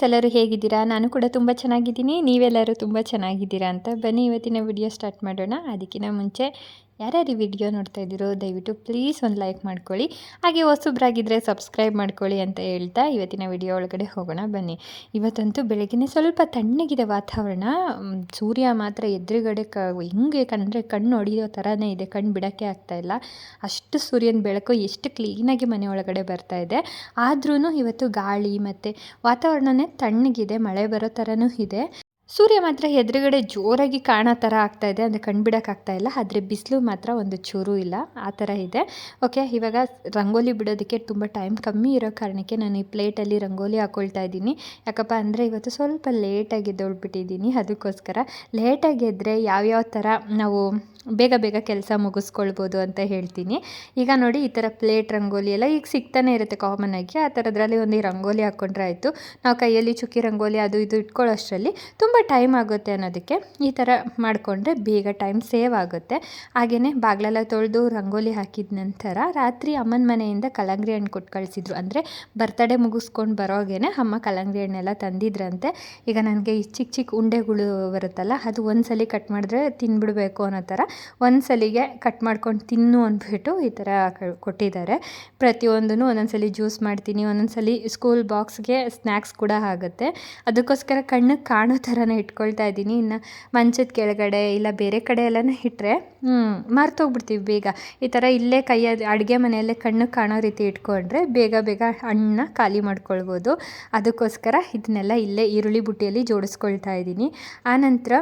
Friends ಎಲ್ಲರೂ ಹೇಗಿದ್ದೀರಾ? ನಾನು ಕೂಡ ತುಂಬ ಚೆನ್ನಾಗಿದ್ದೀನಿ. ನೀವೆಲ್ಲರೂ ತುಂಬ ಚೆನ್ನಾಗಿದ್ದೀರಾ ಅಂತ ಬನ್ನಿ ಇವತ್ತಿನ ವಿಡಿಯೋ ಸ್ಟಾರ್ಟ್ ಮಾಡೋಣ. ಅದಕ್ಕಿಂತ ಮುಂಚೆ ಯಾರ್ಯಾರು ಈ ವಿಡಿಯೋ ನೋಡ್ತಾ ಇದ್ದೀರೋ ದಯವಿಟ್ಟು ಪ್ಲೀಸ್ ಒಂದು ಲೈಕ್ ಮಾಡ್ಕೊಳ್ಳಿ. ಹಾಗೆ ಹೊಸಬ್ರಾಗಿದ್ದರೆ ಸಬ್ಸ್ಕ್ರೈಬ್ ಮಾಡ್ಕೊಳ್ಳಿ ಅಂತ ಹೇಳ್ತಾ ಇವತ್ತಿನ ವಿಡಿಯೋ ಒಳಗಡೆ ಹೋಗೋಣ, ಬನ್ನಿ. ಇವತ್ತಂತೂ ಬೆಳಗ್ಗೆ ಸ್ವಲ್ಪ ತಣ್ಣಗಿದೆ ವಾತಾವರಣ. ಸೂರ್ಯ ಮಾತ್ರ ಎದುರುಗಡೆ ಕ, ಹಿಂಗೆ ಕಂಡ್ರೆ ಕಣ್ಣು ಹೊಡೆಯೋ ಥರನೇ ಇದೆ, ಕಣ್ಣು ಬಿಡೋಕ್ಕೆ ಆಗ್ತಾ ಇಲ್ಲ. ಅಷ್ಟು ಸೂರ್ಯನ ಬೆಳಕು ಎಷ್ಟು ಕ್ಲೀನಾಗಿ ಮನೆ ಒಳಗಡೆ ಬರ್ತಾ ಇದೆ. ಆದ್ರೂ ಇವತ್ತು ಗಾಳಿ ಮತ್ತು ವಾತಾವರಣನೇ ತಣ್ಣಗಿದೆ, ಮಳೆ ಬರೋ ಥರನೂ ಇದೆ. ಸೂರ್ಯ ಮಾತ್ರ ಎದುರುಗಡೆ ಜೋರಾಗಿ ಕಾಣೋ ಥರ ಆಗ್ತಾ ಇದೆ, ಅಂದರೆ ಕಣ್ಬಿಡೋಕ್ಕಾಗ್ತಾ ಇಲ್ಲ, ಆದರೆ ಬಿಸಿಲು ಮಾತ್ರ ಒಂದು ಚೂರು ಇಲ್ಲ, ಆ ಥರ ಇದೆ. ಓಕೆ ಇವಾಗ ರಂಗೋಲಿ ಬಿಡೋದಕ್ಕೆ ತುಂಬ ಟೈಮ್ ಕಮ್ಮಿ ಇರೋ ಕಾರಣಕ್ಕೆ ನಾನು ಈ ಪ್ಲೇಟಲ್ಲಿ ರಂಗೋಲಿ ಹಾಕ್ಕೊಳ್ತಾ ಇದ್ದೀನಿ. ಯಾಕಪ್ಪ ಅಂದರೆ ಇವತ್ತು ಸ್ವಲ್ಪ ಲೇಟಾಗಿ ಎದ್ದೊಳ್ಬಿಟ್ಟಿದ್ದೀನಿ, ಅದಕ್ಕೋಸ್ಕರ. ಲೇಟಾಗಿ ಎದ್ದರೆ ಯಾವ್ಯಾವ ಥರ ನಾವು ಬೇಗ ಬೇಗ ಕೆಲಸ ಮುಗಿಸ್ಕೊಳ್ಬೋದು ಅಂತ ಹೇಳ್ತೀನಿ. ಈಗ ನೋಡಿ, ಈ ಥರ ಪ್ಲೇಟ್ ರಂಗೋಲಿ ಎಲ್ಲ ಈಗ ಸಿಗ್ತಾನೆ ಇರುತ್ತೆ ಕಾಮನ್ ಆಗಿ. ಆ ಥರದ್ರಲ್ಲಿ ಒಂದು ರಂಗೋಲಿ ಹಾಕ್ಕೊಂಡ್ರೆ ಆಯಿತು. ನಾವು ಕೈಯಲ್ಲಿ ಚುಕ್ಕಿ ರಂಗೋಲಿ ಅದು ಇದು ಇಟ್ಕೊಳ್ಳೋಷ್ಟರಲ್ಲಿ ತುಂಬ ಟೈಮ್ ಆಗುತ್ತೆ ಅನ್ನೋದಕ್ಕೆ ಈ ಥರ ಮಾಡಿಕೊಂಡ್ರೆ ಬೇಗ ಟೈಮ್ ಸೇವ್ ಆಗುತ್ತೆ. ಹಾಗೆಯೇ ಬಾಗ್ಲೆಲ್ಲ ತೊಳೆದು ರಂಗೋಲಿ ಹಾಕಿದ ನಂತರ ರಾತ್ರಿ ಅಮ್ಮನ ಮನೆಯಿಂದ ಕಲ್ಲಂಗಡಿ ಹಣ್ಣು ಕೊಟ್ಟು ಕಳಿಸಿದ್ರು. ಅಂದರೆ ಬರ್ತಡೇ ಮುಗಿಸ್ಕೊಂಡು ಬರೋಗೇನೆ ಅಮ್ಮ ಕಲಂಗ್ರಿ ಹಣ್ಣೆಲ್ಲ ತಂದಿದ್ರಂತೆ. ಈಗ ನನಗೆ ಈ ಚಿಕ್ಕ ಚಿಕ್ಕ ಉಂಡೆಗಳು ಬರುತ್ತಲ್ಲ, ಅದು ಒಂದ್ಸಲಿ ಕಟ್ ಮಾಡಿದ್ರೆ ತಿನ್ಬಿಡ್ಬೇಕು ಅನ್ನೋ ಥರ ಒಂದು ಸಲಿಗೆ ಕಟ್ ಮಾಡ್ಕೊಂಡು ತಿನ್ನು ಅಂದ್ಬಿಟ್ಟು ಈ ಥರ ಕೊಟ್ಟಿದ್ದಾರೆ. ಪ್ರತಿಯೊಂದೂ ಸಲ ಜ್ಯೂಸ್ ಮಾಡ್ತೀನಿ ಒಂದೊಂದು ಸಲ ಸ್ಕೂಲ್ ಬಾಕ್ಸ್ಗೆ ಸ್ನ್ಯಾಕ್ಸ್ ಕೂಡ ಆಗುತ್ತೆ. ಅದಕ್ಕೋಸ್ಕರ ಕಣ್ಣಿಗೆ ಕಾಣೋ ಥರನೇ ಇಟ್ಕೊಳ್ತಾ ಇದ್ದೀನಿ. ಇನ್ನು ಮಂಚದ ಕೆಳಗಡೆ ಇಲ್ಲ ಬೇರೆ ಕಡೆ ಎಲ್ಲನೂ ಇಟ್ಟರೆ ಮರ್ತೋಗ್ಬಿಡ್ತೀವಿ ಬೇಗ. ಈ ಥರ ಇಲ್ಲೇ ಕೈಯ, ಅಡುಗೆ ಮನೆಯಲ್ಲೇ ಕಣ್ಣಿಗೆ ಕಾಣೋ ರೀತಿ ಇಟ್ಕೊಂಡ್ರೆ ಬೇಗ ಬೇಗ ಹಣ್ಣನ್ನ ಖಾಲಿ ಮಾಡ್ಕೊಳ್ಬೋದು. ಅದಕ್ಕೋಸ್ಕರ ಇದನ್ನೆಲ್ಲ ಇಲ್ಲೇ ಈರುಳ್ಳಿ ಬುಟ್ಟಿಯಲ್ಲಿ ಜೋಡಿಸ್ಕೊಳ್ತಾ ಇದ್ದೀನಿ. ಆನಂತರ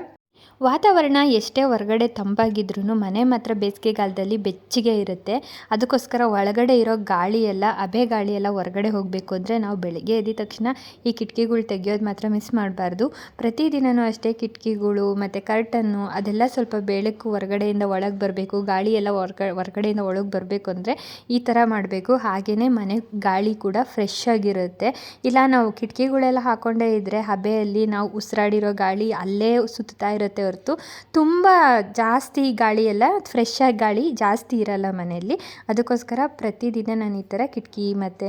ವಾತಾವರಣ ಎಷ್ಟೇ ಹೊರಗಡೆ ತಂಪಾಗಿದ್ರೂ ಮನೆ ಮಾತ್ರ ಬೇಸಿಗೆಗಾಲದಲ್ಲಿ ಬೆಚ್ಚಗೆ ಇರುತ್ತೆ. ಅದಕ್ಕೋಸ್ಕರ ಒಳಗಡೆ ಇರೋ ಗಾಳಿ ಎಲ್ಲ ಅಬೆ ಗಾಳಿ ಎಲ್ಲ ಹೊರಗಡೆ ಹೋಗಬೇಕು ಅಂದರೆ ನಾವು ಬೆಳಗ್ಗೆ ಎದ್ದ ತಕ್ಷಣ ಈ ಕಿಟಕಿಗಳು ತೆಗೆಯೋದು ಮಾತ್ರ ಮಿಸ್ ಮಾಡಬಾರ್ದು. ಪ್ರತಿದಿನವೂ ಅಷ್ಟೇ ಕಿಟಕಿಗಳು ಮತ್ತು ಕರ್ಟನ್ನು ಅದೆಲ್ಲ ಸ್ವಲ್ಪ ಬೆಳಕು ಹೊರಗಡೆಯಿಂದ ಒಳಗೆ ಬರಬೇಕು ಗಾಳಿ ಎಲ್ಲ ಹೊರ್ಗ, ಹೊರಗಡೆಯಿಂದ ಒಳಗೆ ಬರಬೇಕು ಅಂದರೆ ಈ ಥರ ಮಾಡಬೇಕು. ಹಾಗೆಯೇ ಮನೆ ಗಾಳಿ ಕೂಡ ಫ್ರೆಶ್ ಆಗಿರುತ್ತೆ. ಇಲ್ಲ ನಾವು ಕಿಟಕಿಗಳೆಲ್ಲ ಹಾಕ್ಕೊಂಡೇ ಇದ್ದರೆ ಹಬೆಯಲ್ಲಿ ನಾವು ಉಸಿರಾಡಿರೋ ಗಾಳಿ ಅಲ್ಲೇ ಸುತ್ತಾ ಇರುತ್ತೆ ಹೊರತು ತುಂಬ ಜಾಸ್ತಿ ಗಾಳಿ ಎಲ್ಲ ಫ್ರೆಶ್ ಆಗಿ ಗಾಳಿ ಜಾಸ್ತಿ ಇರಲ್ಲ ಮನೆಯಲ್ಲಿ. ಅದಕ್ಕೋಸ್ಕರ ಪ್ರತಿದಿನ ನಾನು ಈ ಥರ ಕಿಟಕಿ ಮತ್ತು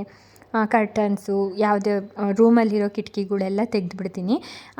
ಕರ್ಟನ್ಸು ಯಾವುದೇ ರೂಮಲ್ಲಿರೋ ಕಿಟಕಿಗಳೆಲ್ಲ ತೆಗೆದುಬಿಡ್ತೀನಿ.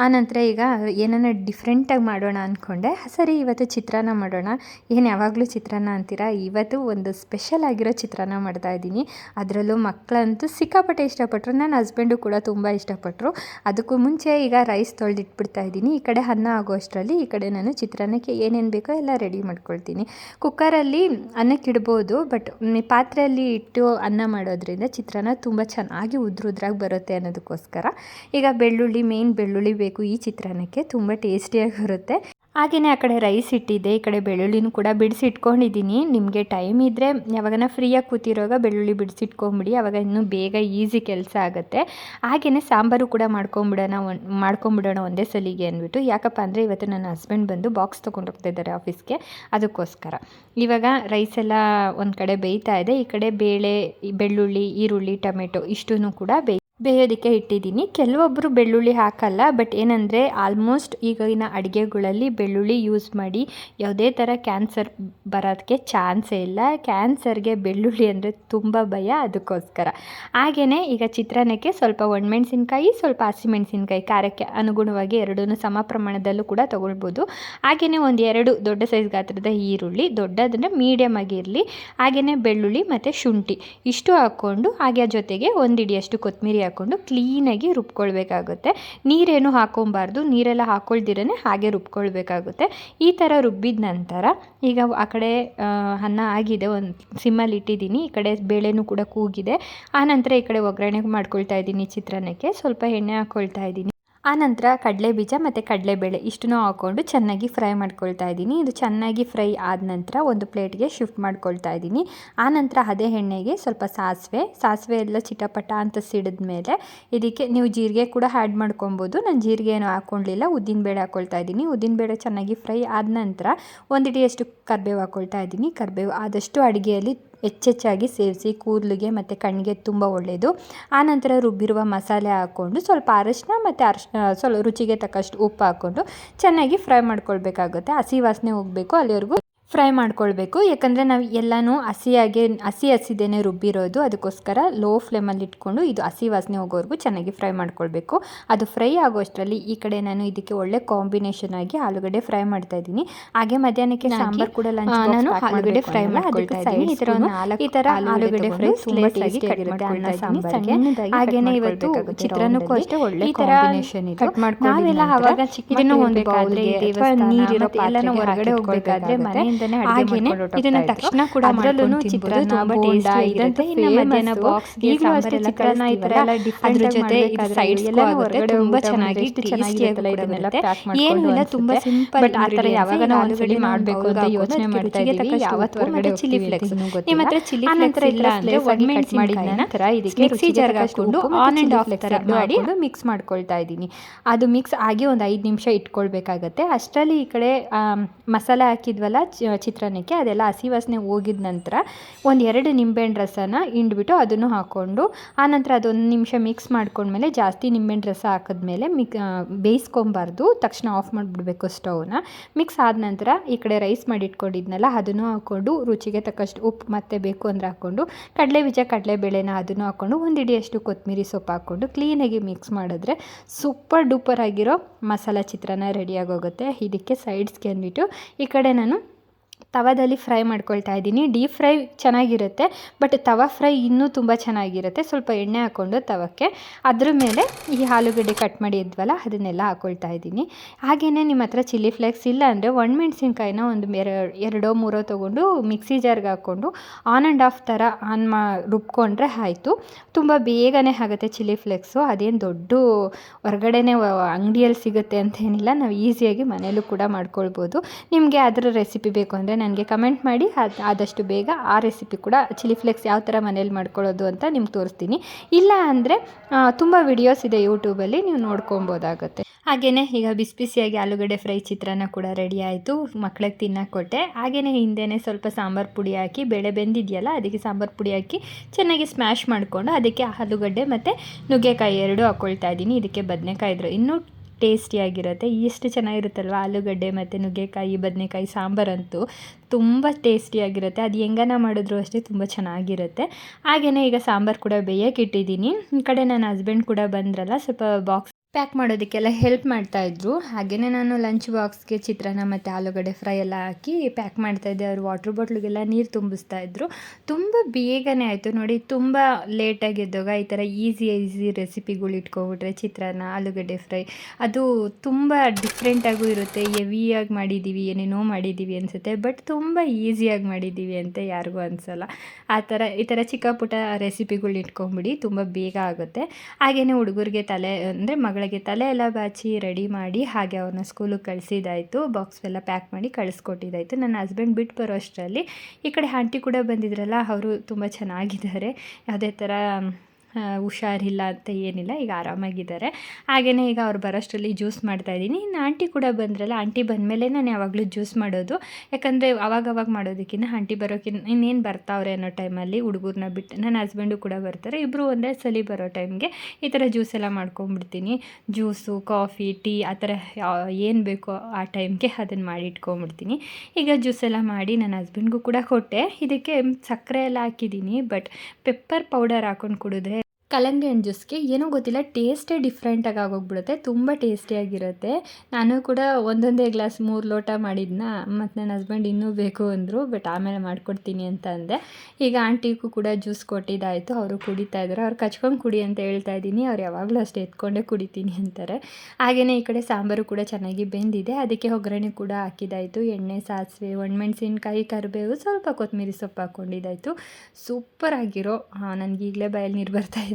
ಆನಂತರ ಈಗ ಏನನ್ನ ಡಿಫ್ರೆಂಟಾಗಿ ಮಾಡೋಣ ಅಂದ್ಕೊಂಡೆ ಸರಿ, ಇವತ್ತು ಚಿತ್ರಾನ್ನ ಮಾಡೋಣ. ಏನು ಯಾವಾಗಲೂ ಚಿತ್ರಾನ್ನ ಅಂತೀರಾ? ಇವತ್ತು ಒಂದು ಸ್ಪೆಷಲ್ ಆಗಿರೋ ಚಿತ್ರಾನ್ನ ಮಾಡ್ತಾ ಇದ್ದೀನಿ. ಅದರಲ್ಲೂ ಮಕ್ಕಳಂತೂ ಸಿಕ್ಕಾಪಟ್ಟೆ ಇಷ್ಟಪಟ್ಟರು ನನ್ನ ಹಸ್ಬೆಂಡು ಕೂಡ ತುಂಬ ಇಷ್ಟಪಟ್ಟರು ಅದಕ್ಕೂ ಮುಂಚೆ ಈಗ ರೈಸ್ ತೊಳೆದಿಟ್ಬಿಡ್ತಾ ಇದ್ದೀನಿ. ಈ ಕಡೆ ಅನ್ನ ಆಗೋಷ್ಟರಲ್ಲಿ ಈ ಕಡೆ ನಾನು ಚಿತ್ರಾನ್ನಕ್ಕೆ ಏನೇನು ಬೇಕೋ ಎಲ್ಲ ರೆಡಿ ಮಾಡ್ಕೊಳ್ತೀನಿ. ಕುಕ್ಕರಲ್ಲಿ ಅನ್ನಕ್ಕೆ ಇಡ್ಬೋದು ಬಟ್ ಪಾತ್ರೆಯಲ್ಲಿ ಇಟ್ಟು ಅನ್ನ ಮಾಡೋದ್ರಿಂದ ಚಿತ್ರಾನ್ನ ತುಂಬ ಚೆನ್ನಾಗಿ ಉದ್ರುದ್ರಾಗಿ ಬರುತ್ತೆ ಅನ್ನೋದಕ್ಕೋಸ್ಕರ. ಈಗ ಬೆಳ್ಳುಳ್ಳಿ ಮೇನ್ ಬೆಳ್ಳುಳ್ಳಿ ಬೇಕು ಈ ಚಿತ್ರಾನ್ನಕ್ಕೆ. ತುಂಬ ಟೇಸ್ಟಿಯಾಗಿ ಬರುತ್ತೆ ಹಾಗೆಯೇ ಆ ಕಡೆ ರೈಸ್ ಇಟ್ಟಿದ್ದೆ, ಈ ಕಡೆ ಬೆಳ್ಳುಳ್ಳಿನೂ ಕೂಡ ಬಿಡಿಸಿ ಇಟ್ಕೊಂಡಿದ್ದೀನಿ ನಿಮಗೆ ಟೈಮ್ ಇದ್ದರೆ ಯಾವಾಗನ ಫ್ರೀಯಾಗಿ ಕೂತಿರೋವಾಗ ಬೆಳ್ಳುಳ್ಳಿ ಬಿಡಿಸಿಟ್ಕೊಂಬಿಡಿ ಆವಾಗ ಇನ್ನೂ ಬೇಗ ಈಸಿ ಕೆಲಸ ಆಗುತ್ತೆ. ಹಾಗೆಯೇ ಸಾಂಬಾರು ಕೂಡ ಮಾಡ್ಕೊಂಬಿಡೋಣ ಒನ್, ಮಾಡ್ಕೊಂಬಿಡೋಣ ಒಂದೇ ಸಲಿಗೆ ಅಂದ್ಬಿಟ್ಟು. ಯಾಕಪ್ಪ ಅಂದರೆ ಇವತ್ತು ನನ್ನ ಹಸ್ಬೆಂಡ್ ಬಂದು ಬಾಕ್ಸ್ ತೊಗೊಂಡು ಹೋಗ್ತಾ ಇದ್ದಾರೆ ಆಫೀಸ್ಗೆ ಅದಕ್ಕೋಸ್ಕರ. ಇವಾಗ ರೈಸ್ ಎಲ್ಲ ಒಂದು ಕಡೆ ಬೇಯ್ತಾ ಇದೆ. ಈ ಕಡೆ ಬೇಳೆ, ಬೆಳ್ಳುಳ್ಳಿ, ಈರುಳ್ಳಿ, ಟೊಮೆಟೊ ಇಷ್ಟೂ ಕೂಡ ಬೇಯ್ ಬೇಯೋದಕ್ಕೆ ಇಟ್ಟಿದ್ದೀನಿ. ಕೆಲವೊಬ್ಬರು ಬೆಳ್ಳುಳ್ಳಿ ಹಾಕಲ್ಲ ಬಟ್ ಏನಂದರೆ ಆಲ್ಮೋಸ್ಟ್ ಈಗಿನ ಅಡುಗೆಗಳಲ್ಲಿ ಬೆಳ್ಳುಳ್ಳಿ ಯೂಸ್ ಮಾಡಿ ಯಾವುದೇ ಥರ ಕ್ಯಾನ್ಸರ್ ಬರೋದಕ್ಕೆ ಚಾನ್ಸೇ ಇಲ್ಲ. ಕ್ಯಾನ್ಸರ್ಗೆ ಬೆಳ್ಳುಳ್ಳಿ ಅಂದರೆ ತುಂಬ ಭಯ, ಅದಕ್ಕೋಸ್ಕರ. ಹಾಗೆಯೇ ಈಗ ಚಿತ್ರಾನ್ನಕ್ಕೆ ಸ್ವಲ್ಪ ಒಣಮೆಣ್ಸಿನ್ಕಾಯಿ, ಸ್ವಲ್ಪ ಹಸಿಮೆಣ್ಸಿನ್ಕಾಯಿ, ಖಾರಕ್ಕೆ ಅನುಗುಣವಾಗಿ ಎರಡೂ ಸಮ ಪ್ರಮಾಣದಲ್ಲೂ ಕೂಡ ತೊಗೊಳ್ಬೋದು. ಹಾಗೆಯೇ ಒಂದು ಎರಡು ದೊಡ್ಡ ಸೈಜ್ ಗಾತ್ರದ ಈರುಳ್ಳಿ, ದೊಡ್ಡದನ್ನು ಮೀಡಿಯಮ್ ಆಗಿರಲಿ ಹಾಗೆಯೇ ಬೆಳ್ಳುಳ್ಳಿ ಮತ್ತು ಶುಂಠಿ ಇಷ್ಟು ಹಾಕ್ಕೊಂಡು, ಹಾಗೆ ಜೊತೆಗೆ ಒಂದು ಹಿಡಿಯಷ್ಟು ಕೊತ್ತಂಬರಿ ಹಾಕ್ಕೊಂಡು ಕ್ಲೀನಾಗಿ ರುಬ್ಕೊಳ್ಬೇಕಾಗುತ್ತೆ. ನೀರೇನು ಹಾಕೊಬಾರ್ದು ನೀರೆಲ್ಲ ಹಾಕ್ಕೊಳ್ದಿರೇ ಹಾಗೆ ರುಬ್ಕೊಳ್ಬೇಕಾಗುತ್ತೆ. ಈ ಥರ ರುಬ್ಬಿದ ನಂತರ ಈಗ ಆ ಕಡೆ ಅನ್ನ ಆಗಿದೆ, ಒಂದು ಸಿಮ್ಮಲ್ಲಿ ಇಟ್ಟಿದ್ದೀನಿ. ಈ ಕಡೆ ಬೇಳೆನೂ ಕೂಡ ಕೂಗಿದೆ. ಆನಂತರ ಈ ಕಡೆ ಒಗ್ಗರಣೆ ಮಾಡ್ಕೊಳ್ತಾ ಇದ್ದೀನಿ ಚಿತ್ರಾನ್ನಕ್ಕೆ. ಸ್ವಲ್ಪ ಎಣ್ಣೆ ಹಾಕ್ಕೊಳ್ತಾ ಇದ್ದೀನಿ. ಆನಂತರ ಕಡಲೆ ಬೀಜ ಮತ್ತು ಕಡಲೆಬೇಳೆ ಇಷ್ಟನ್ನೂ ಹಾಕ್ಕೊಂಡು ಚೆನ್ನಾಗಿ ಫ್ರೈ ಮಾಡ್ಕೊಳ್ತಾ ಇದ್ದೀನಿ. ಇದು ಚೆನ್ನಾಗಿ ಫ್ರೈ ಆದ ನಂತರ ಒಂದು ಪ್ಲೇಟ್ಗೆ ಶಿಫ್ಟ್ ಮಾಡ್ಕೊಳ್ತಾ ಇದ್ದೀನಿ. ಆನಂತರ ಅದೇ ಎಣ್ಣೆಗೆ ಸ್ವಲ್ಪ ಸಾಸಿವೆ ಸಾಸಿವೆ ಎಲ್ಲ ಚಿಟಪಟ ಅಂತ ಸಿಡಿದ ಮೇಲೆ ಇದಕ್ಕೆ ನೀವು ಜೀರಿಗೆ ಕೂಡ ಆ್ಯಡ್ ಮಾಡ್ಕೊಬೋದು ನಾನು ಜೀರಿಗೆ ಏನು ಹಾಕ್ಕೊಳ್ಳಿಲ್ಲ ಉದ್ದಿನಬೇಳೆ ಹಾಕ್ಕೊಳ್ತಾ ಇದ್ದೀನಿ. ಉದ್ದಿನಬೇಳೆ ಚೆನ್ನಾಗಿ ಫ್ರೈ ಆದ ನಂತರ ಒಂದಿಡಿಯಷ್ಟು ಕರಿಬೇವು ಹಾಕ್ಕೊಳ್ತಾ ಇದ್ದೀನಿ. ಕರ್ಬೇವು ಆದಷ್ಟು ಅಡುಗೆಯಲ್ಲಿ ಹೆಚ್ಚೆಚ್ಚಾಗಿ ಸೇರಿಸಿ ಕೂದಲಿಗೆ ಮತ್ತು ಕಣ್ಣಿಗೆ ತುಂಬ ಒಳ್ಳೆಯದು ಆನಂತರ ರುಬ್ಬಿರುವ ಮಸಾಲೆ ಹಾಕ್ಕೊಂಡು ಸ್ವಲ್ಪ ಅರಶಿನ ಮತ್ತು ಅರಶಿನ, ಸ್ವಲ್ಪ ರುಚಿಗೆ ತಕ್ಕಷ್ಟು ಉಪ್ಪು ಹಾಕ್ಕೊಂಡು ಚೆನ್ನಾಗಿ ಫ್ರೈ ಮಾಡ್ಕೊಳ್ಬೇಕಾಗುತ್ತೆ. ಹಸಿ ವಾಸನೆ ಹೋಗಬೇಕು ಅಲ್ಲಿವರೆಗೂ. ಫ್ರೈ ಮಾಡ್ಕೊಳ್ಬೇಕು. ಯಾಕಂದರೆ ನಾವು ಎಲ್ಲನೂ ಹಸಿಯಾಗೆ ಹಸಿ ಹಸಿದೇನೆ ರುಬ್ಬಿರೋದು. ಅದಕ್ಕೋಸ್ಕರ ಲೋ ಫ್ಲೇಮಲ್ಲಿ ಇಟ್ಕೊಂಡು ಇದು ಹಸಿ ವಾಸನೆ ಹೋಗೋವರೆಗೂ ಚೆನ್ನಾಗಿ ಫ್ರೈ ಮಾಡ್ಕೊಳ್ಬೇಕು. ಅದು ಫ್ರೈ ಆಗೋಷ್ಟರಲ್ಲಿ ಈ ಕಡೆ ನಾನು ಇದಕ್ಕೆ ಒಳ್ಳೆ ಕಾಂಬಿನೇಷನ್ ಆಗಿ ಆಲೂಗಡ್ಡೆ ಫ್ರೈ ಮಾಡ್ತಾ ಇದ್ದೀನಿ. ಹಾಗೆ ಮಧ್ಯಾಹ್ನಕ್ಕೆ ಸಾಂಬಾರ್ ಕೂಡ ಲಂಚ್ ನಾನು ಆಲೂಗಡ್ಡೆ ಫ್ರೈ ಮಾಡ್ಕೊಳ್ತಾ ಇದ್ದೀನಿ. ಈ ಥರ ನಾಲ್ಕು ಈ ಥರ ಆಲೂಗಡ್ಡೆ ಫ್ರೈ ತುಂಬ ಟೇಸ್ಟಿಯಾಗಿರುತ್ತೆ ಅನ್ನ ಸಾಂಬಾರಿಗೆ ಹಾಗೇನೆ ಇವತ್ತು ಚಿತ್ರಾನ್ನಕ್ಕೂ ಅಷ್ಟೇ ಒಳ್ಳೆ ಕಾಂಬಿನೇಷನ್ ಇದು. ನಾವೆಲ್ಲ ಅವಾಗ ಚಿಕ್ಕ ಒಂದು ನೀರಿರೋ ಎಲ್ಲಾನು ಹೊರಗಡೆ ಹೋಗ್ಬೇಕಾದ್ರೆ ಮನೆಯಿಂದನೇ ಹಾಗೇನೆ ಇದನ್ನ ತಕ್ಷಣ ಕೂಡ ಅದರಲ್ಲೂ ಚಿತ್ರಾನ್ನ ಬೋಂಡ ಇದಂತೆ ಮಧ್ಯಾಹ್ನ ಬಾಕ್ಸ್ ಈಗಲೂ ಅಷ್ಟೇ ಚಿತ್ರಾನ್ನ ಈ ತರ ಎಲ್ಲ ಡಿಫ್ರೆಂಟ್ ಜೊತೆ ಸೈಡ್ಸ್ ಎಲ್ಲ ಹೊರಗಡೆ ತುಂಬಾ ಚೆನ್ನಾಗಿ ಟೇಸ್ಟಿಯಾಗಲ್ಲ ಇದನ್ನೆಲ್ಲ ಏನು ಇಲ್ಲ ತುಂಬಾ ಸಿಂಪಲ್ ಬಟ್ ಆ ಥರ ಯಾವಾಗ ನಾವು ಆಲೂಗಡ್ಡೆ ಮಾಡಬೇಕು ಅಂತ ಯೋಚನೆ ಮಾಡ್ತಾ ಇದ್ದೀವಿ ಯಾವತ್ತು ಹೊರಗಡೆ ಚಿಲ್ಲಿ ಫ್ಲೆಕ್ಸ್ ನಿಮ್ಮ ಹತ್ರ ಚಿಲ್ಲಿ ಫ್ಲೆಕ್ಸ್ ಇಲ್ಲ ಅಂದ್ರೆ ಮಾಡಿ ಮಾಡಿದ ನಂತರ ಇದಕ್ಕೆ ಮಿಕ್ಸಿ ಜಾರ್ಗೆ ಹಾಕೊಂಡು ಆನ್ ಅಂಡ್ ಆಫ್ ಮಾಡಿ ಮಿಕ್ಸ್ ಮಾಡ್ಕೊಳ್ತಾ ಇದ್ದೀನಿ. ಅದು ಮಿಕ್ಸ್ ಆಗಿ ಒಂದು ಐದು ನಿಮಿಷ ಇಟ್ಕೊಳ್ಬೇಕಾಗತ್ತೆ ಅಷ್ಟರಲ್ಲಿ ಈ ಕಡೆ ಮಸಾಲೆ ಹಾಕಿದ್ವಲ್ಲ ಚಿತ್ರಾನ್ನಕ್ಕೆ ಅದೆಲ್ಲ ಹಸಿ ವಾಸನೆ ಹೋಗಿದ ನಂತರ ಒಂದು ಎರಡು ನಿಂಬೆಹಣ್ಣು ರಸನ ಹಿಂಡ್ಬಿಟ್ಟು ಅದನ್ನು ಹಾಕ್ಕೊಂಡು ಆನಂತರ ಅದೊಂದು ನಿಮಿಷ ಮಿಕ್ಸ್ ಮಾಡ್ಕೊಂಡ್ಮೇಲೆ ಜಾಸ್ತಿ ನಿಂಬೆಹಣ್ಣು ರಸ ಹಾಕಿದ್ಮೇಲೆ ಮಿಕ್ ಬೇಯಿಸ್ಕೊಬಾರ್ದು. ತಕ್ಷಣ ಆಫ್ ಮಾಡಿಬಿಡ್ಬೇಕು ಸ್ಟವ್ನ ಮಿಕ್ಸ್ ಆದ ನಂತರ ಈ ಕಡೆ ರೈಸ್ ಮಾಡಿ ಇಟ್ಕೊಂಡಿದ್ನಲ್ಲ ಅದನ್ನು ಹಾಕ್ಕೊಂಡು ರುಚಿಗೆ ತಕ್ಕಷ್ಟು ಉಪ್ಪು ಮತ್ತೆ ಬೇಕು ಅಂದರೆ ಹಾಕ್ಕೊಂಡು ಕಡಲೆ ಬೀಜ ಕಡಲೆಬೇಳೆನ ಅದನ್ನು ಹಾಕ್ಕೊಂಡು ಒಂದು ಹಿಡಿಯಷ್ಟು ಕೊತ್ತಂಬರಿ ಸೊಪ್ಪು ಹಾಕ್ಕೊಂಡು ಕ್ಲೀನಾಗಿ ಮಿಕ್ಸ್ ಮಾಡಿದ್ರೆ ಸೂಪರ್ ಡೂಪರ್ ಆಗಿರೋ ಮಸಾಲ ಚಿತ್ರಾನ್ನ ರೆಡಿಯಾಗೋಗುತ್ತೆ ಇದಕ್ಕೆ ಸೈಡ್ಸ್ಗೆ ಅಂದ್ಬಿಟ್ಟು ಈ ಕಡೆ ನಾನು ತವಾದಲ್ಲಿ ಫ್ರೈ ಮಾಡ್ಕೊಳ್ತಾ ಇದ್ದೀನಿ. ಡೀಪ್ ಫ್ರೈ ಚೆನ್ನಾಗಿರುತ್ತೆ, ಬಟ್ ತವ ಫ್ರೈ ಇನ್ನೂ ತುಂಬ ಚೆನ್ನಾಗಿರುತ್ತೆ. ಸ್ವಲ್ಪ ಎಣ್ಣೆ ಹಾಕ್ಕೊಂಡು ತವಕ್ಕೆ. ಅದ್ರ ಮೇಲೆ ಈ ಆಲೂಗಡ್ಡೆ ಕಟ್ ಮಾಡಿ ಇದ್ವಲ್ಲ, ಅದನ್ನೆಲ್ಲ ಹಾಕ್ಕೊಳ್ತಾ ಇದ್ದೀನಿ. ಹಾಗೆಯೇ ನಿಮ್ಮ ಹತ್ರ ಚಿಲ್ಲಿ ಫ್ಲೇಕ್ಸ್ ಇಲ್ಲ ಅಂದರೆ ಒಣಮೆಣ್ಸಿನ್ಕಾಯಿನ ಒಂದು ಎರ, ಎರಡೋ ಮೂರೋ ತೊಗೊಂಡು ಮಿಕ್ಸಿ ಜಾರ್ಗೆ ಹಾಕ್ಕೊಂಡು ಆನ್ ಆ್ಯಂಡ್ ಆಫ್ ಥರ ಆನ್ ಮಾ, ರುಬ್ಕೊಂಡ್ರೆ ಆಯಿತು. ತುಂಬ ಬೇಗನೆ ಆಗುತ್ತೆ ಚಿಲ್ಲಿ ಫ್ಲೇಕ್ಸು. ಅದೇನು ದೊಡ್ಡ ಹೊರಗಡೆನೇ ಅಂಗಡಿಯಲ್ಲಿ ಸಿಗುತ್ತೆ ಅಂತ ಏನಿಲ್ಲ ನಾವು ಈಸಿಯಾಗಿ ಮನೆಯಲ್ಲೂ ಕೂಡ ಮಾಡ್ಕೊಳ್ಬೋದು. ನಿಮಗೆ ಅದರ ರೆಸಿಪಿ ಬೇಕು ಅಂದರೆ ನನಗೆ ಕಮೆಂಟ್ ಮಾಡಿ. ಆದಷ್ಟು ಬೇಗ ಆ ರೆಸಿಪಿ ಕೂಡ ಚಿಲ್ಲಿ ಫ್ಲೆಕ್ಸ್ ಯಾವ ಥರ ಮನೇಲಿ ಮಾಡ್ಕೊಳ್ಳೋದು ಅಂತ ನಿಮ್ಗೆ ತೋರಿಸ್ತೀನಿ. ಇಲ್ಲ ಅಂದರೆ ತುಂಬ ವಿಡಿಯೋಸ್ ಇದೆ ಯೂಟ್ಯೂಬಲ್ಲಿ, ನೀವು ನೋಡ್ಕೊಬೋದಾಗುತ್ತೆ. ಹಾಗೆಯೇ ಈಗ ಬಿಸಿ ಬಿಸಿಯಾಗಿ ಆಲೂಗಡ್ಡೆ ಫ್ರೈ ಚಿತ್ರಾನ್ನ ಕೂಡ ರೆಡಿ ಆಯಿತು. ಮಕ್ಳಿಗೆ ತಿನ್ನಕ್ಕೆ ಕೊಟ್ಟೆ. ಹಾಗೆಯೇ ಹಿಂದೆನೇ ಸ್ವಲ್ಪ ಸಾಂಬಾರು ಪುಡಿ ಹಾಕಿ, ಬೆಳೆ ಬೆಂದಿದೆಯಲ್ಲ, ಅದಕ್ಕೆ ಸಾಂಬಾರು ಪುಡಿ ಹಾಕಿ ಚೆನ್ನಾಗಿ ಸ್ಮ್ಯಾಶ್ ಮಾಡಿಕೊಂಡು, ಅದಕ್ಕೆ ಆಲೂಗಡ್ಡೆ ಮತ್ತು ನುಗ್ಗೆಕಾಯಿ ಎರಡು ಹಾಕ್ಕೊಳ್ತಾ ಇದ್ದೀನಿ. ಇದಕ್ಕೆ ಬದನೆಕಾಯಿ ಇದ್ರು. ಇನ್ನೂ ಟೇಸ್ಟಿಯಾಗಿರುತ್ತೆ. ಇಷ್ಟು ಚೆನ್ನಾಗಿರುತ್ತಲ್ವ? ಆಲೂಗಡ್ಡೆ ಮತ್ತು ನುಗ್ಗೆಕಾಯಿ, ಬದನೆಕಾಯಿ, ಸಾಂಬಾರಂತೂ ತುಂಬ ಟೇಸ್ಟಿಯಾಗಿರುತ್ತೆ. ಅದು ಹೆಂಗನ ಮಾಡಿದ್ರು ಅಷ್ಟೇ ತುಂಬ ಚೆನ್ನಾಗಿರುತ್ತೆ. ಹಾಗೆಯೇ ಈಗ ಸಾಂಬಾರು ಕೂಡ ಬೇಯಕ್ಕೆ ಇಟ್ಟಿದ್ದೀನಿ. ಈ ಕಡೆ ನನ್ನ ಹಸ್ಬೆಂಡ್ ಕೂಡ ಬಂದ್ರಲ್ಲ, ಸ್ವಲ್ಪ ಬಾಕ್ಸ್ ಪ್ಯಾಕ್ ಮಾಡೋದಕ್ಕೆಲ್ಲ ಹೆಲ್ಪ್ ಮಾಡ್ತಾಯಿದ್ರು ಹಾಗೆಯೇ ನಾನು ಲಂಚ್ ಬಾಕ್ಸ್ಗೆ ಚಿತ್ರಾನ್ನ ಮತ್ತು ಆಲೂಗಡ್ಡೆ ಫ್ರೈ ಎಲ್ಲ ಹಾಕಿ ಪ್ಯಾಕ್ ಮಾಡ್ತಾಯಿದ್ದೆ ಅವ್ರು ವಾಟ್ರ್ ಬಾಟ್ಲಿಗೆಲ್ಲ ನೀರು ತುಂಬಿಸ್ತಾ ಇದ್ರು. ತುಂಬ ಬೇಗನೆ ಆಯಿತು. ನೋಡಿ, ತುಂಬ ಲೇಟಾಗಿ ಇದ್ದಾಗ ಈ ಥರ ಈಸಿ ಈಸಿ ರೆಸಿಪಿಗಳು ಇಟ್ಕೊಬಿಟ್ರೆ ಚಿತ್ರಾನ್ನ, ಆಲೂಗಡ್ಡೆ ಫ್ರೈ, ಅದು ತುಂಬ ಡಿಫ್ರೆಂಟಾಗೂ ಇರುತ್ತೆ. ಹೆವಿಯಾಗಿ ಮಾಡಿದ್ದೀವಿ ಏನೇನೋ ಮಾಡಿದ್ದೀವಿ ಅನಿಸುತ್ತೆ. ಬಟ್ ತುಂಬ ಈಸಿಯಾಗಿ ಮಾಡಿದ್ದೀವಿ ಅಂತ ಯಾರಿಗೂ ಅನಿಸಲ್ಲ. ಆ ಥರ ಈ ಥರ ಚಿಕ್ಕ ಪುಟ್ಟ ರೆಸಿಪಿಗಳು ಇಟ್ಕೊಂಬಿಡಿ, ತುಂಬ ಬೇಗ ಆಗುತ್ತೆ. ಹಾಗೆಯೇ ಹುಡುಗರಿಗೆ ತಲೆ, ಅಂದರೆ ಮಗಳಿಗೆ ತಲೆ ಎಲ್ಲ ಬಾಚಿ ರೆಡಿ ಮಾಡಿ ಹಾಗೆ ಅವ್ರನ್ನ ಸ್ಕೂಲಿಗೆ ಕಳಿಸಿದ್ದಾಯಿತು ಬಾಕ್ಸ್ ಎಲ್ಲ ಪ್ಯಾಕ್ ಮಾಡಿ ಕಳಿಸ್ಕೊಟ್ಟಿದ್ದಾಯಿತು ನನ್ನ ಹಸ್ಬೆಂಡ್ ಬಿಟ್ಟು ಬರೋ ಅಷ್ಟರಲ್ಲಿ ಈ ಕಡೆ ಆಂಟಿ ಕೂಡ ಬಂದಿದ್ರಲ್ಲ, ಅವರು ತುಂಬ ಚೆನ್ನಾಗಿದ್ದಾರೆ. ಯಾವುದೇ ಥರ ಹುಷಾರಿಲ್ಲ ಅಂತ ಏನಿಲ್ಲ, ಈಗ ಆರಾಮಾಗಿದ್ದಾರೆ. ಹಾಗೆಯೇ ಈಗ ಅವ್ರು ಬರೋಷ್ಟರಲ್ಲಿ ಜ್ಯೂಸ್ ಮಾಡ್ತಾಯಿದ್ದೀನಿ ಇನ್ನು ಆಂಟಿ ಕೂಡ ಬಂದ್ರಲ್ಲ, ಆಂಟಿ ಬಂದಮೇಲೆ ನಾನು ಯಾವಾಗಲೂ ಜ್ಯೂಸ್ ಮಾಡೋದು. ಯಾಕಂದರೆ ಅವಾಗವಾಗ ಮಾಡೋದಕ್ಕಿಂತ ಆಂಟಿ ಬರೋಕ್ಕಿಂತ ಇನ್ನೇನು ಬರ್ತಾವ್ರೆ ಅನ್ನೋ ಟೈಮಲ್ಲಿ ಹುಡುಗರನ್ನ ಬಿಟ್ಟು, ನನ್ನ ಹಸ್ಬೆಂಡು ಕೂಡ ಬರ್ತಾರೆ. ಇಬ್ಬರು ಒಂದೇ ಸಲ ಬರೋ ಟೈಮ್ಗೆ ಈ ಥರ ಜ್ಯೂಸ್ ಎಲ್ಲ ಮಾಡ್ಕೊಂಬಿಡ್ತೀನಿ. ಜ್ಯೂಸು, ಕಾಫಿ, ಟೀ, ಆ ಥರ ಏನು ಬೇಕೋ ಆ ಟೈಮ್ಗೆ ಅದನ್ನು ಮಾಡಿ ಇಟ್ಕೊಂಬಿಡ್ತೀನಿ. ಈಗ ಜ್ಯೂಸ್ ಎಲ್ಲ ಮಾಡಿ ನನ್ನ ಹಸ್ಬೆಂಡ್ಗೂ ಕೂಡ ಕೊಟ್ಟೆ. ಇದಕ್ಕೆ ಸಕ್ಕರೆ ಎಲ್ಲ ಹಾಕಿದ್ದೀನಿ, ಬಟ್ ಪೆಪ್ಪರ್ ಪೌಡರ್ ಹಾಕೊಂಡು ಕುಡಿದ್ರೆ ಕಲ್ಲಂಗಡಿ ಹಣ್ಣು ಜ್ಯೂಸ್ಗೆ ಏನೋ ಗೊತ್ತಿಲ್ಲ, ಟೇಸ್ಟೇ ಡಿಫ್ರೆಂಟಾಗಿ ಆಗೋಗ್ಬಿಡುತ್ತೆ, ತುಂಬ ಟೇಸ್ಟಿಯಾಗಿರುತ್ತೆ ನಾನು ಕೂಡ ಒಂದೊಂದೇ ಗ್ಲಾಸ್ ಮೂರು ಲೋಟ ಮಾಡಿದ್ನ ಮತ್ತು ನನ್ನ ಹಸ್ಬೆಂಡ್ ಇನ್ನೂ ಬೇಕು ಅಂದರು ಬಟ್ ಆಮೇಲೆ ಮಾಡಿಕೊಡ್ತೀನಿ ಅಂತ ಅಂದೆ. ಈಗ ಆಂಟಿಗೂ ಕೂಡ ಜ್ಯೂಸ್ ಕೊಟ್ಟಿದ್ದಾಯಿತು, ಅವರು ಕುಡಿತಾ ಇದ್ದಾರೆ ಅವ್ರು ಕಚ್ಕೊಂಡು ಕುಡಿ ಅಂತ ಹೇಳ್ತಾ ಇದ್ದೀನಿ, ಅವ್ರು ಯಾವಾಗಲೂ ಅಷ್ಟೇ ಎತ್ಕೊಂಡೇ ಕುಡಿತೀನಿ ಅಂತಾರೆ. ಹಾಗೆಯೇ ಈ ಕಡೆ ಸಾಂಬಾರು ಕೂಡ ಚೆನ್ನಾಗಿ ಬೆಂದಿದೆ, ಅದಕ್ಕೆ ಒಗ್ಗರಣೆ ಕೂಡ ಹಾಕಿದಾಯಿತು ಎಣ್ಣೆ, ಸಾಸಿವೆ, ಒಣಮೆಣ್ಸಿನ್ಕಾಯಿ, ಕರಿಬೇವು, ಸ್ವಲ್ಪ ಕೊತ್ತಂಬರಿ ಸೊಪ್ಪು ಹಾಕ್ಕೊಂಡಿದ್ದಾಯಿತು ಸೂಪರ್ ಆಗಿರೋ ನನಗೆ ಈಗಲೇ ಬಾಯಲ್ಲಿ ನೀರು ಬರ್ತಾ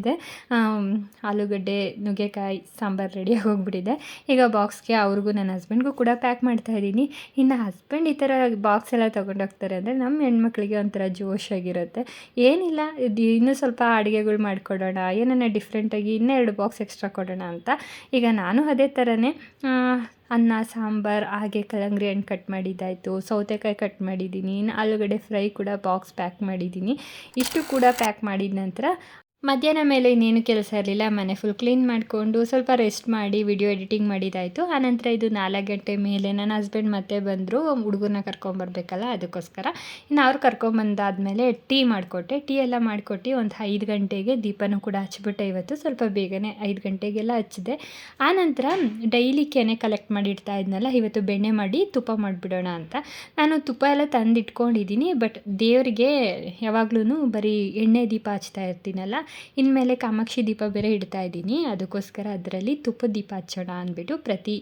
ಆಮ್, ಆಲೂಗಡ್ಡೆ ನುಗ್ಗೆಕಾಯಿ ಸಾಂಬಾರು ರೆಡಿಯಾಗಿ ಹೋಗ್ಬಿಟ್ಟಿದೆ. ಈಗ ಬಾಕ್ಸ್ಗೆ ಅವ್ರಿಗೂ ನನ್ನ ಹಸ್ಬೆಂಡ್ಗೂ ಕೂಡ ಪ್ಯಾಕ್ ಮಾಡ್ತಾ ಇದ್ದೀನಿ. ಇನ್ನು ಹಸ್ಬೆಂಡ್ ಈ ಥರ ಬಾಕ್ಸ್ ಎಲ್ಲ ತೊಗೊಂಡೋಗ್ತಾರೆ ಅಂದರೆ ನಮ್ಮ ಹೆಣ್ಮಕ್ಳಿಗೆ ಒಂಥರ ಜೋಶಾಗಿರುತ್ತೆ ಏನಿಲ್ಲ ಇನ್ನೂ ಸ್ವಲ್ಪ ಅಡುಗೆಗಳು ಮಾಡಿಕೊಡೋಣ ಏನನ್ನ ಡಿಫ್ರೆಂಟಾಗಿ ಇನ್ನೆರಡು ಬಾಕ್ಸ್ ಎಕ್ಸ್ಟ್ರಾ ಕೊಡೋಣ ಅಂತ. ಈಗ ನಾನು ಅದೇ ಥರನೇ ಅನ್ನ ಸಾಂಬಾರು ಹಾಗೆ ಕಲ್ಲಂಗಡಿ ಹಣ್ಣು ಕಟ್ ಮಾಡಿದ್ದಾಯಿತು. ಸೌತೆಕಾಯಿ ಕಟ್ ಮಾಡಿದ್ದೀನಿ. ಇನ್ನು ಆಲೂಗಡ್ಡೆ ಫ್ರೈ ಕೂಡ ಬಾಕ್ಸ್ ಪ್ಯಾಕ್ ಮಾಡಿದ್ದೀನಿ. ಇಷ್ಟು ಕೂಡ ಪ್ಯಾಕ್ ಮಾಡಿದ ನಂತರ ಮಧ್ಯಾಹ್ನ ಮೇಲೆ ಇನ್ನೇನು ಕೆಲಸ ಇರಲಿಲ್ಲ, ಮನೆ ಫುಲ್ ಕ್ಲೀನ್ ಮಾಡಿಕೊಂಡು ಸ್ವಲ್ಪ ರೆಸ್ಟ್ ಮಾಡಿ ವಿಡಿಯೋ ಎಡಿಟಿಂಗ್ ಮಾಡಿದ್ದಾಯಿತು ಆನಂತರ ಇದು ನಾಲ್ಕು ಗಂಟೆ ಮೇಲೆ ನನ್ನ ಹಸ್ಬೆಂಡ್ ಮತ್ತೆ ಬಂದರು ಹುಡುಗನ ಕರ್ಕೊಂಬರ್ಬೇಕಲ್ಲ ಅದಕ್ಕೋಸ್ಕರ. ಇನ್ನು ಅವ್ರು ಕರ್ಕೊಂಬಂದಾದಮೇಲೆ ಟೀ ಮಾಡಿಕೊಟ್ಟೆ. ಟೀ ಎಲ್ಲ ಮಾಡಿಕೊಟ್ಟು ಒಂದು ಐದು ಗಂಟೆಗೆ ದೀಪನೂ ಕೂಡ ಹಚ್ಬಿಟ್ಟೆ ಇವತ್ತು. ಸ್ವಲ್ಪ ಬೇಗನೆ ಐದು ಗಂಟೆಗೆಲ್ಲ ಹಚ್ಚಿದೆ. ಆನಂತರ ಡೈಲಿ ಕೆನೆ ಕಲೆಕ್ಟ್ ಮಾಡಿ ಇಡ್ತಾ ಇದ್ನಲ್ಲ, ಇವತ್ತು ಬೆಣ್ಣೆ ಮಾಡಿ ತುಪ್ಪ ಮಾಡಿಬಿಡೋಣ ಅಂತ. ನಾನು ತುಪ್ಪ ಎಲ್ಲ ತಂದಿಟ್ಕೊಂಡಿದ್ದೀನಿ ಬಟ್ ದೇವರಿಗೆ ಯಾವಾಗ್ಲೂ ಬರೀ ಎಣ್ಣೆ ದೀಪ ಹಚ್ತಾ ಇರ್ತೀನಲ್ಲ ಇನ್ಮೇಲೆ ಕಾಮಾಕ್ಷಿ ದೀಪ ಬೇರೆ ಇಡ್ತಾ ಇದ್ದೀನಿ. ಅದಕ್ಕೋಸ್ಕರ ಅದರಲ್ಲಿ ತುಪ್ಪದ ದೀಪ ಹಚ್ಚೋಣ ಅಂದ್ಬಿಟ್ಟು ಪ್ರತಿ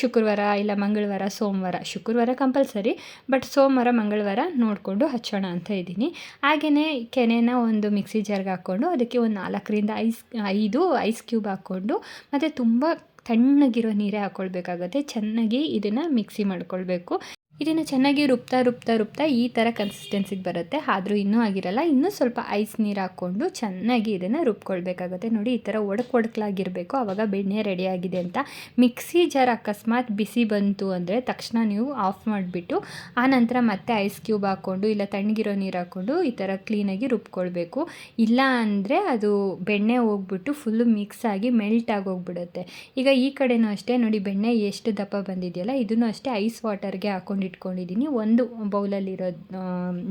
ಶುಕ್ರವಾರ ಇಲ್ಲ ಮಂಗಳವಾರ, ಸೋಮವಾರ, ಶುಕ್ರವಾರ ಕಂಪಲ್ಸರಿ, ಬಟ್ ಸೋಮವಾರ, ಮಂಗಳವಾರ ನೋಡಿಕೊಂಡು ಹಚ್ಚೋಣ ಅಂತ ಇದ್ದೀನಿ. ಹಾಗೆಯೇ ಕೆನೆನ ಒಂದು ಮಿಕ್ಸಿ ಜಾರ್ಗೆ ಹಾಕ್ಕೊಂಡು ಅದಕ್ಕೆ ಒಂದು ನಾಲ್ಕರಿಂದ ಐಸ್, ಐದು ಐಸ್ ಕ್ಯೂಬ್ ಹಾಕ್ಕೊಂಡು ಮತ್ತು ತುಂಬ ತಣ್ಣಗಿರೋ ನೀರೇ ಹಾಕ್ಕೊಳ್ಬೇಕಾಗುತ್ತೆ ಚೆನ್ನಾಗಿ ಇದನ್ನು ಮಿಕ್ಸಿ ಮಾಡ್ಕೊಳ್ಬೇಕು. ಇದನ್ನು ಚೆನ್ನಾಗಿ ರುಬ್ತಾ ರುಬ್ತಾ ರುಬ್ತಾ ಈ ಥರ ಕನ್ಸಿಸ್ಟೆನ್ಸಿಗೆ ಬರುತ್ತೆ. ಆದರೂ ಇನ್ನೂ ಆಗಿರಲ್ಲ. ಇನ್ನೂ ಸ್ವಲ್ಪ ಐಸ್ ನೀರು ಹಾಕ್ಕೊಂಡು ಚೆನ್ನಾಗಿ ಇದನ್ನು ರುಬ್ಕೊಳ್ಬೇಕಾಗುತ್ತೆ. ನೋಡಿ, ಈ ಥರ ಒಡಕ್ ಒಡಕ್ಲಾಗಿರಬೇಕು. ಆವಾಗ ಬೆಣ್ಣೆ ರೆಡಿಯಾಗಿದೆ ಅಂತ. ಮಿಕ್ಸಿ ಜಾರ್ ಅಕಸ್ಮಾತ್ ಬಿಸಿ ಬಂತು ಅಂದರೆ ತಕ್ಷಣ ನೀವು ಆಫ್ ಮಾಡಿಬಿಟ್ಟು ಆನಂತರ ಮತ್ತೆ ಐಸ್ ಕ್ಯೂಬ್ ಹಾಕ್ಕೊಂಡು, ಇಲ್ಲ ತಣ್ಣಗಿರೋ ನೀರು ಹಾಕ್ಕೊಂಡು ಈ ಥರ ಕ್ಲೀನಾಗಿ ರುಬ್ಕೊಳ್ಬೇಕು. ಇಲ್ಲ ಅಂದರೆ ಅದು ಬೆಣ್ಣೆ ಹೋಗ್ಬಿಟ್ಟು ಫುಲ್ಲು ಮಿಕ್ಸ್ ಆಗಿ ಮೆಲ್ಟ್ ಆಗೋಗ್ಬಿಡುತ್ತೆ. ಈಗ ಈ ಕಡೆನೂ ಅಷ್ಟೇ. ನೋಡಿ, ಬೆಣ್ಣೆ ಎಷ್ಟು ದಪ್ಪ ಬಂದಿದೆಯಲ್ಲ, ಇದನ್ನು ಅಷ್ಟೇ ಐಸ್ ವಾಟರ್ಗೆ ಹಾಕೊಂಡು ಇಟ್ಕೊಂಡಿದ್ದೀನಿ. ಒಂದು ಬೌಲಲ್ಲಿರೋ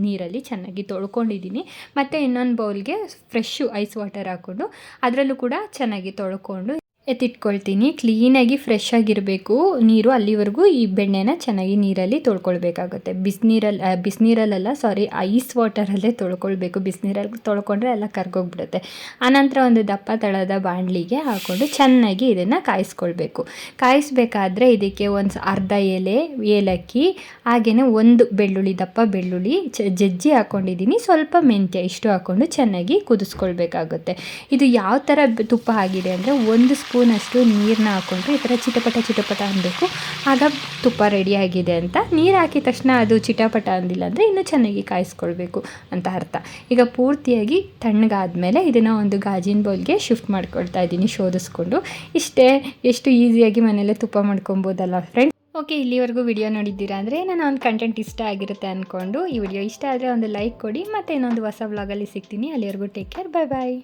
ನೀರಲ್ಲಿ ಚೆನ್ನಾಗಿ ತೊಳ್ಕೊಂಡಿದ್ದೀನಿ. ಮತ್ತು ಇನ್ನೊಂದು ಬೌಲ್ಗೆ ಫ್ರೆಶ್ಶು ಐಸ್ ವಾಟರ್ ಹಾಕ್ಕೊಂಡು ಅದರಲ್ಲೂ ಕೂಡ ಚೆನ್ನಾಗಿ ತೊಳ್ಕೊಂಡು ಎತ್ತಿಟ್ಕೊಳ್ತೀನಿ. ಕ್ಲೀನಾಗಿ ಫ್ರೆಶ್ ಆಗಿರಬೇಕು. ನೀರು ಅಲ್ಲಿವರೆಗೂ ಈ ಬೆಣ್ಣೆನ ಚೆನ್ನಾಗಿ ನೀರಲ್ಲಿ ತೊಳ್ಕೊಳ್ಬೇಕಾಗುತ್ತೆ. ಬಿಸಿನೀರಲ್ಲಿ ಬಿಸಿನೀರಲ್ಲ ಸಾರಿ ಐಸ್ ವಾಟರಲ್ಲೇ ತೊಳ್ಕೊಳ್ಬೇಕು. ಬಿಸಿನೀರಲ್ಲಿ ತೊಳ್ಕೊಂಡ್ರೆ ಎಲ್ಲ ಕರ್ಗೋಗ್ಬಿಡುತ್ತೆ. ಆನಂತರ ಒಂದು ದಪ್ಪ ತಳದ ಬಾಣಲಿಗೆ ಹಾಕ್ಕೊಂಡು ಚೆನ್ನಾಗಿ ಇದನ್ನು ಕಾಯಿಸ್ಕೊಳ್ಬೇಕು. ಕಾಯಿಸ್ಬೇಕಾದ್ರೆ ಇದಕ್ಕೆ ಒಂದು ಅರ್ಧ ಎಲೆ, ಏಲಕ್ಕಿ ಹಾಗೆಯೇ ಒಂದು ಬೆಳ್ಳುಳ್ಳಿ, ದಪ್ಪ ಬೆಳ್ಳುಳ್ಳಿ ಜಜ್ಜಿ ಹಾಕ್ಕೊಂಡಿದ್ದೀನಿ ಸ್ವಲ್ಪ ಮೆಂತ್ಯ ಇಷ್ಟು ಹಾಕ್ಕೊಂಡು ಚೆನ್ನಾಗಿ ಕುದಿಸ್ಕೊಳ್ಬೇಕಾಗುತ್ತೆ. ಇದು ಯಾವ ಥರ ತುಪ್ಪ ಆಗಿದೆ ಅಂದರೆ ಒಂದು ಸ್ಪೂನಷ್ಟು ನೀರನ್ನ ಹಾಕ್ಕೊಂಡ್ರೆ ಈ ಥರ ಚಿಟಪಟ ಚಿಟಪಟ ಅನ್ನಬೇಕು ಆಗ ತುಪ್ಪ ರೆಡಿಯಾಗಿದೆ ಅಂತ. ನೀರು ಹಾಕಿದ ತಕ್ಷಣ ಅದು ಚಿಟಪಟ ಅಂದಿಲ್ಲ ಅಂದರೆ ಇನ್ನೂ ಚೆನ್ನಾಗಿ ಕಾಯಿಸ್ಕೊಳ್ಬೇಕು ಅಂತ ಅರ್ಥ. ಈಗ ಪೂರ್ತಿಯಾಗಿ ತಣ್ಣಗಾದಮೇಲೆ ಇದನ್ನು ಒಂದು ಗಾಜಿನ ಬೌಲ್ಗೆ ಶಿಫ್ಟ್ ಮಾಡ್ಕೊಳ್ತಾ ಇದ್ದೀನಿ, ಶೋಧಿಸ್ಕೊಂಡು. ಇಷ್ಟೇ, ಎಷ್ಟು ಈಸಿಯಾಗಿ ಮನೇಲೆ ತುಪ್ಪ ಮಾಡ್ಕೊಬೋದಲ್ಲ ಫ್ರೆಂಡ್ಸ್ ಓಕೆ ಇಲ್ಲಿವರೆಗೂ ವಿಡಿಯೋ ನೋಡಿದ್ದೀರಾ ಅಂದರೆ ನಾನು ಒಂದು ಕಂಟೆಂಟ್ ಇಷ್ಟ ಆಗಿರುತ್ತೆ ಅಂದ್ಕೊಂಡು ಈ ವಿಡಿಯೋ ಇಷ್ಟ ಆದರೆ ಒಂದು ಲೈಕ್ ಕೊಡಿ, ಮತ್ತು ಇನ್ನೊಂದು ಹೊಸ ವ್ಲಾಗಲ್ಲಿ ಸಿಗ್ತೀನಿ. ಅಲ್ಲಿವರೆಗೂ ಟೇಕ್ ಕೇರ್ ಬಾಯ್ ಬಾಯ್